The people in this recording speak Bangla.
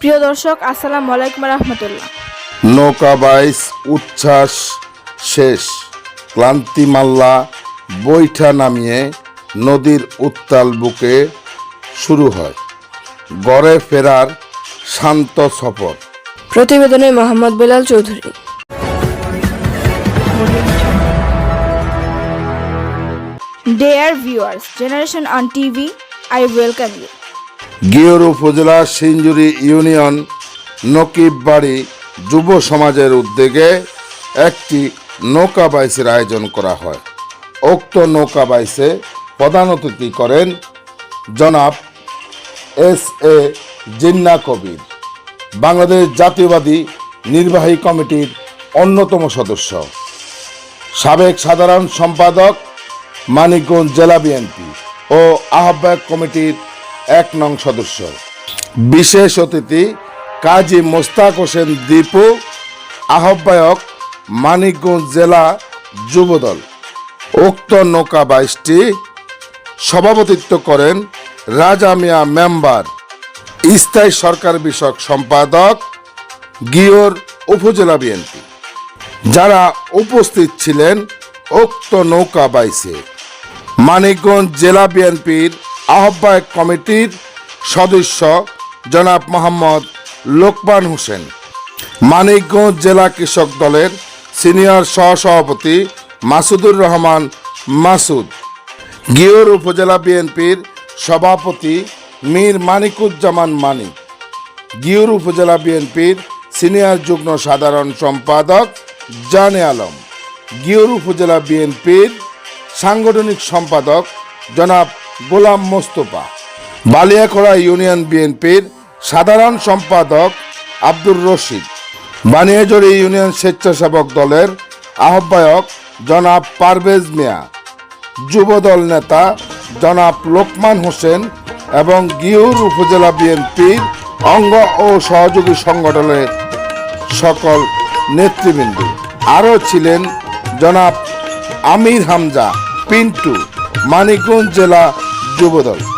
প্রিয় দর্শক আসসালামু আলাইকুম রহমতুল্লাহ। নৌকা বাইস উচ্ছ্বাস শেষ। ক্লান্তি মাল্লা বৈঠা নামিয়ে নদীর উত্তাল বুকে শুরু হয়। গড়ে ফেরার শান্ত সফর। প্রতিবেদনে Mohammad Belal Chowdhury. Dear viewers, Generation on TV, I welcome you. গিয়র উপজেলা সিঞ্জুরি ইউনিয়ন নকিব বাড়ি যুব সমাজের উদ্যোগে একটি নৌকা বাইসের আয়োজন করা হয়। উক্ত নৌকা বাইসে প্রধান অতিথি করেন জনাব এস এ জিন্না কবির, বাংলাদেশ জাতীয়বাদী নির্বাহী কমিটির অন্যতম সদস্য, সাবেক সাধারণ সম্পাদক মানিকগঞ্জ জেলা বিএনপি ও আহ্বায়ক কমিটির এক নং সদস্য। বিশেষ অতিথি কাজী মোস্তাক হোসেন দীপু, আহ্বায়ক মানিকগঞ্জ জেলা যুবদল। উক্ত নৌকা বাইশটি সভাপতিত্ব করেন রাজা মিয়া মেম্বার, স্থায়ী সরকার বিষয়ক সম্পাদক গিয়র উপজেলা বিএনপি। যারা উপস্থিত ছিলেন উক্ত নৌকা বাইসে মানিকগঞ্জ জেলা বিএনপির আহ্বায়ক কমিটির সদস্য জনাব মোহাম্মদ লোকমান হোসেন। মানিকগঞ্জ জেলা কৃষক দলের সিনিয়র সহসভাপতি মাসুদুর রহমান মাসুদ। গিয়র উপজেলা বিএনপির সভাপতি মীর মানিকুজ্জামান মানিক। গিয়র উপজেলা বিএনপির সিনিয়র যুগ্ম সাধারণ সম্পাদক জানে আলম। গিয়র উপজেলা বিএনপির সাংগঠনিক সম্পাদক জনাব গোলাম মোস্তফা। বালিয়াখোড়া ইউনিয়ন বিএনপির সাধারণ সম্পাদক আব্দুর রশিদ। বানিয়াজড়ি ইউনিয়ন স্বেচ্ছাসেবক দলের আহ্বায়ক জনাব পারভেজ মিয়া। যুবদল নেতা জনাব লোকমান হোসেন এবং গিহুর উপজেলা বিএনপির অঙ্গ ও সহযোগী সংগঠনের সকল নেতৃবৃন্দ। আরও ছিলেন জনাব আমির হামজা, পিন্টু মানিকগঞ্জ জেলা যুবদল।